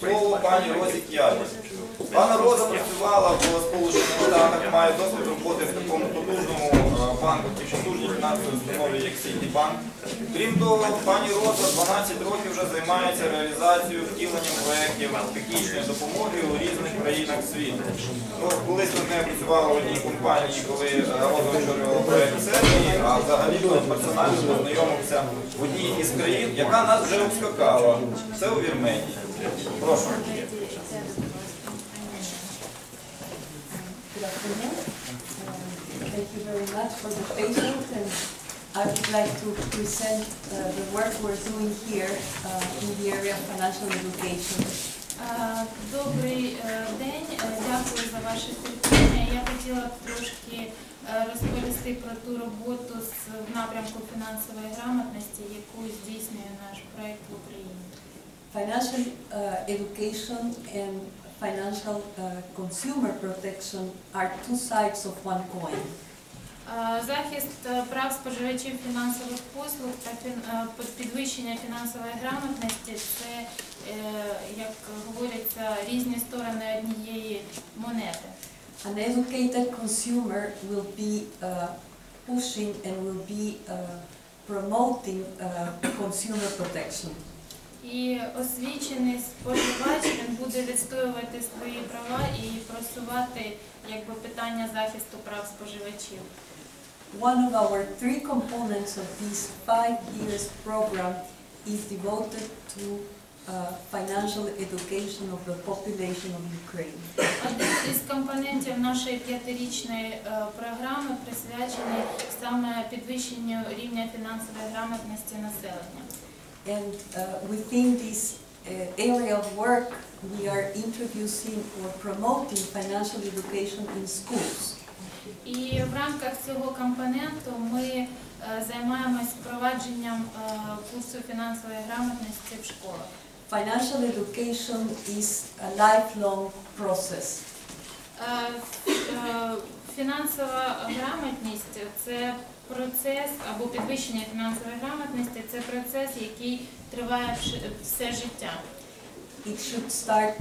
Слово пані Розі К'ярі. Пана Роза працювала в Сполучених Штатах, має досвід роботи в такому потужному е, банку, такій потужній фінансовій установі, як Сітібанк. Крім того, пані Роза 12 років вже займається реалізацією втіленням проєктів технічної допомоги у різних країнах світу. Ну, колись нею працювали в одній компанії, коли е, Роза очолювала проєкт Сербії, а взагалі персонально познайомився в одній із країн, яка нас вже обскакала. Це у Вірменії. Прошу. Good afternoon. Thank you very much for the patience and I would like to present uh, the work we're doing here uh, in the area of financial education. Е, Добрий е, день, Е, дякую за ваше терпіння. Я хотіла б трошки е, розповісти про ту роботу з в напрямку фінансової грамотності, яку здійснює наш проект в Україні. Financial uh, education and financial uh, consumer protection are two sides of one coin. Е, Захист е, прав споживачів фінансових послуг та фін- е, підвищення фінансової грамотності це, е, як говориться, різні сторони однієї монети. An educated consumer will be uh, pushing and will be uh, promoting uh, consumer protection. І освічений споживач він буде відстоювати свої права і просувати якби питання захисту прав споживачів. One of our three components of this five years program is devoted to uh, financial education of the population of Ukraine. Один із компонентів нашої п'ятирічної е, програми присвячений саме підвищенню рівня фінансової грамотності населення. And uh, within this uh, area of work, we are introducing or promoting financial education in schools. І в рамках цього компоненту ми е, займаємось впровадженням е, курсу фінансової грамотності в школах. Financial education is a lifelong process. Е, е, Фінансова грамотність це процес або підвищення фінансової грамотності це процес, який триває все життя. It should start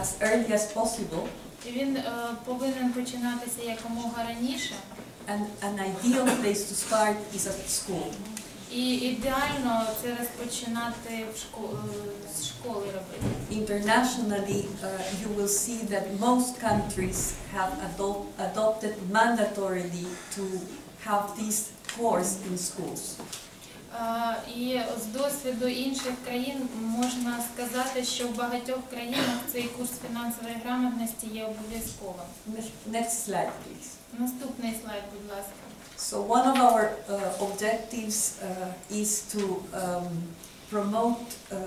as early as possible, І він е, повинен починатися якомога раніше. and an ideal place to start is at school. І ідеально це розпочинати в шко- Internationally, uh, you will see that most countries have adop- adopted mandatorily to have this course in schools. Е, І з досвіду інших країн можна сказати, що в багатьох країнах цей курс фінансової грамотності є обов'язковим. Ne- Next slide, please. Наступний слайд, будь ласка. So one of our uh, objectives uh, is to um, promote uh,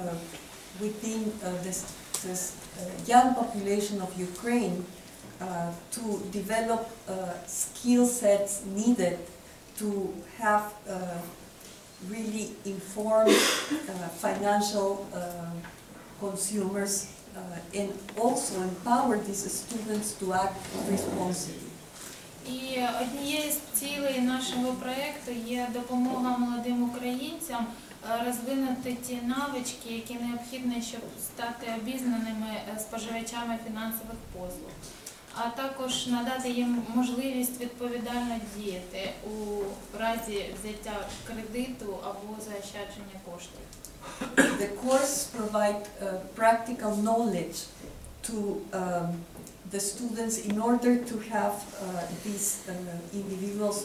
within uh, this, this uh, young population of Ukraine uh, to develop uh, skill sets needed to have uh, really informed uh, financial uh, consumers uh, and also empower these students to act responsibly. І однією з цілей нашого проєкту є допомога молодим українцям е, розвинути ті навички, які необхідні, щоб стати обізнаними е, споживачами фінансових послуг, а також надати їм можливість відповідально діяти у разі взяття кредиту або заощадження коштів. The course provide uh, practical knowledge to um, the students in order to have uh, these uh, individuals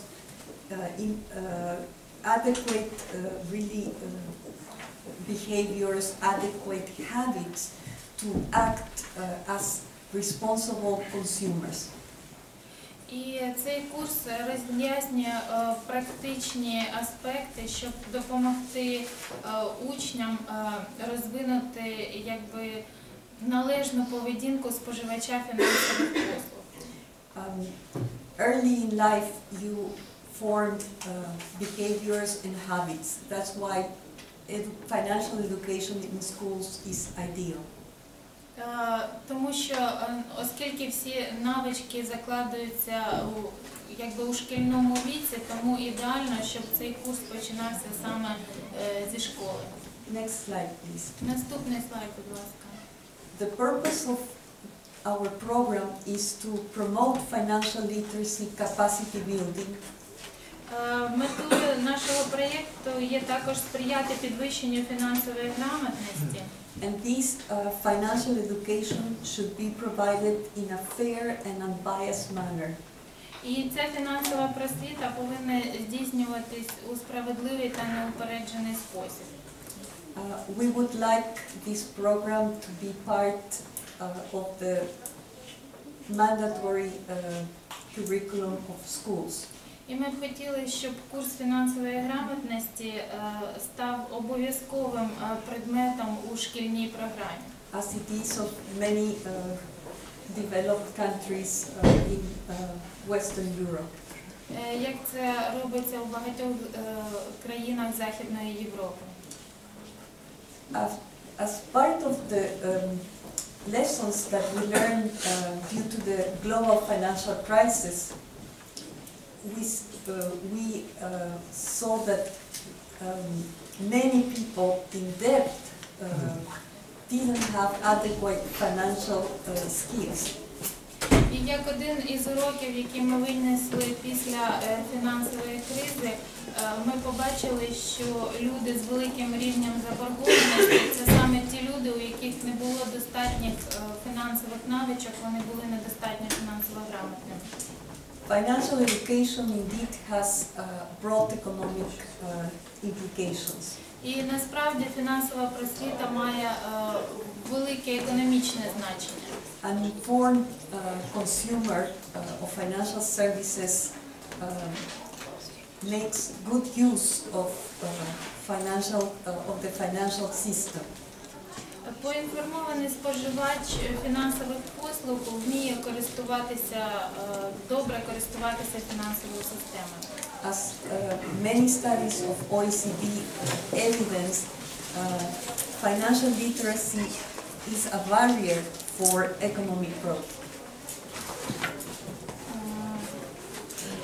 uh, in uh, adequate, uh, really uh, behaviors, adequate habits to act uh, as responsible consumers. І цей курс роз'яснює е, практичні аспекти, щоб допомогти е, учням е, розвинути якби належну поведінку споживача фінансових послуг. Um, early in life, you formed uh, behaviors and habits. That's why edu- financial education in schools is ideal. Е, Тому що е, оскільки всі навички закладуються у якби у шкільному віці, тому ідеально, щоб цей курс починався саме е, зі школи. Next slide, please. Наступний слайд, будь ласка. the purpose of our program is to promote financial literacy capacity building Е, Метою нашого проєкту є також сприяти підвищенню фінансової грамотності. And this uh, financial education should be provided in a fair and unbiased manner. І ця фінансова просвіта повинна здійснюватись у справедливий та неупереджений спосіб. Uh, we would like this program to be part uh, of the mandatory uh, curriculum of schools. І ми б хотіли, щоб курс фінансової грамотності е, став обов'язковим е, предметом у шкільній програмі. as it is of many uh, developed countries uh, in uh, Western Europe. Як це робиться у багатьох країнах Західної Європи. As part of the um, lessons that we learned uh, due to the global financial crisis, we, uh, we uh, saw that um, many people in debt uh, didn't have adequate financial skills. І як один із уроків, які ми винесли після е, фінансової кризи, е, ми побачили, що люди з великим рівнем заборгованості це саме ті люди, у яких не було достатніх е, фінансових навичок, вони були недостатньо фінансово грамотними. Financial education indeed has uh, broad economic uh, implications. І насправді фінансова просвіта має е, велике економічне значення. An informed uh, consumer uh, of financial services um, makes good use of uh, financial uh, of the financial system. Поінформований споживач фінансових послуг вміє користуватися е, добре користуватися фінансовою системою. As uh, many studies of OECD evidence, uh, financial literacy is a barrier for economic growth.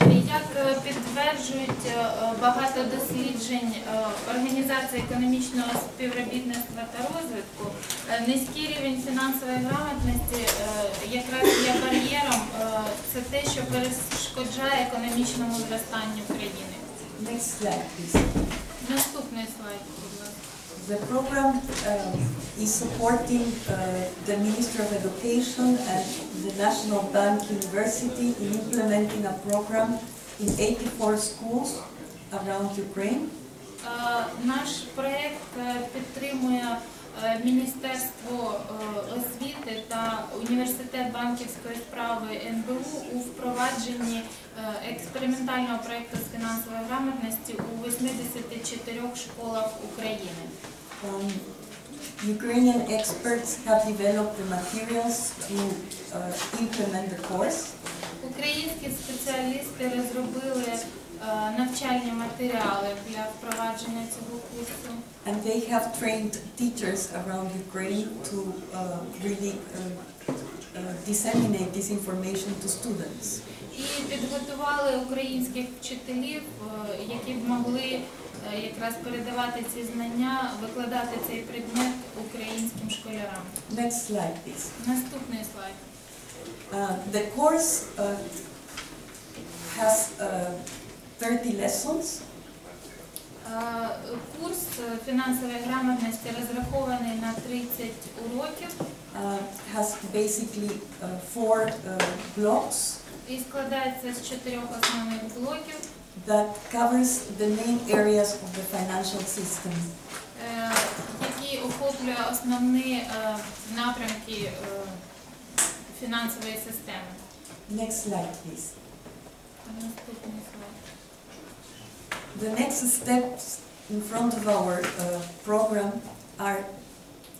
Е, Як е, підтверджують е, багато досліджень е, Організації економічного співробітництва та розвитку, е, низький рівень фінансової грамотності е, якраз є бар'єром, е, це те, що перешкоджає економічному зростанню країни. Наступний слайд, будь ласка. The program um, is supporting uh, the Ministry of Education and the National Bank University in implementing a program in 84 schools around Ukraine. Е, Наш проєкт е, підтримує е, Міністерство освіти та університет банківської справи НБУ у впровадженні експериментального проєкту з фінансової грамотності у 84 школах України. Um, Ukrainian experts have developed the materials to uh, implement the course. Українські спеціалісти розробили е, навчальні матеріали для впровадження цього курсу. And they have trained teachers around Ukraine to uh, really uh, uh, disseminate this information to students. І підготували українських вчителів, е, які б могли е, якраз передавати ці знання, викладати цей предмет українським школярам. Next slide, please. Наступний слайд. Uh, The course uh, has uh, 30 lessons. Е, Курс е, фінансової грамотності розрахований на 30 уроків uh, has basically uh, four uh, blocks і складається з чотирьох основних блоків, that covers the main areas of the financial system. е, які охоплює основні е, напрямки е, фінансової системи. Next slide, please. The next steps in front of our uh, program are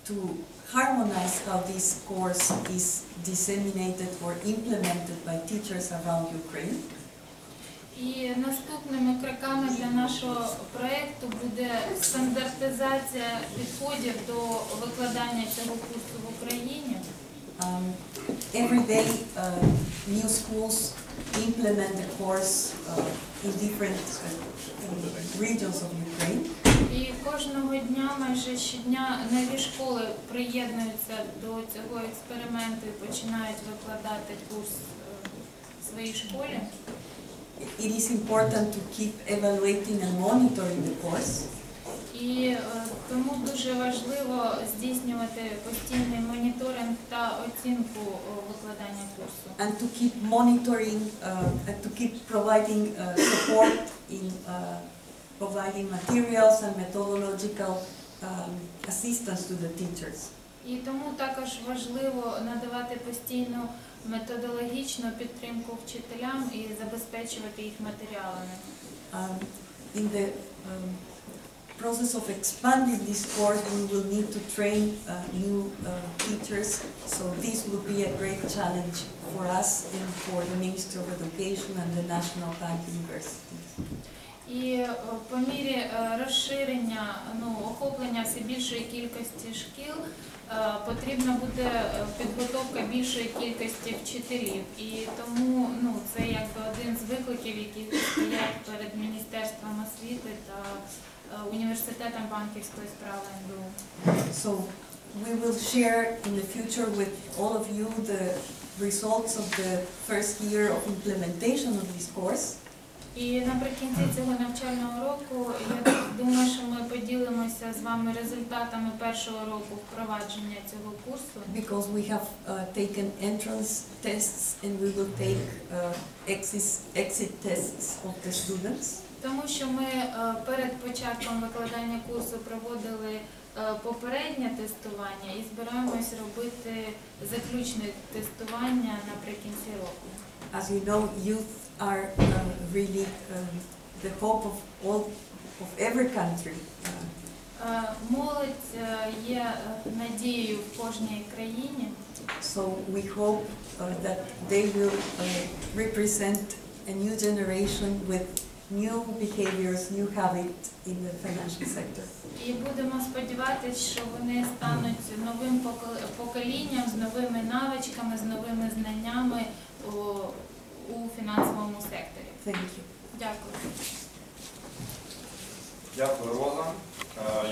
to harmonize how this course is disseminated or implemented by teachers around Ukraine. І наступними кроками для нашого проєкту буде стандартизація підходів до викладання цього курсу в Україні. Um, every day, uh, new schools implement the course uh, in different uh, regions of Ukraine. І Кожного дня, майже щодня, нові школи приєднуються до цього експерименту і починають викладати курс е, в своїй школі. It is important to keep evaluating and monitoring the course. І е, тому дуже важливо здійснювати постійний моніторинг та оцінку е, викладання курсу. and to keep monitoring uh, and to keep providing uh, support in uh, providing materials and methodological um, assistance to the teachers. І тому також важливо надавати постійну методологічну підтримку вчителям і забезпечувати їх матеріалами. Um, in the um, process of expanding this course, we will need to train uh, new uh, teachers. So this will be a great challenge for us and for the Ministry of Education and the National Bank Universities. І е, по мірі е, розширення, ну, охоплення все більшої кількості шкіл е, потрібна буде підготовка більшої кількості вчителів. І тому ну, це якби один з викликів, які стоять перед Міністерством освіти та університетом банківської справи НБУ. So we will share in the future with all of you the results of the first year of implementation of this course. І наприкінці цього навчального року я думаю, що ми поділимося з вами результатами першого року впровадження цього курсу. Because we have uh, taken entrance tests and we will take uh, exit, exit tests of the students. Тому що ми е, перед початком викладання курсу проводили е, попереднє тестування і збираємось робити заключне тестування наприкінці року. As you know, youth are uh, really um, the hope of all, of every country. Е, Молодь є надією в кожній країні, So we hope uh, that they will uh, represent a new generation with new behaviors, new habits in the financial sector. і будемо сподіватися, що вони стануть новим покол- поколінням з новими навичками, з новими знаннями у, у фінансовому секторі. Thank you. Дякую. Дякую, Роза. Е,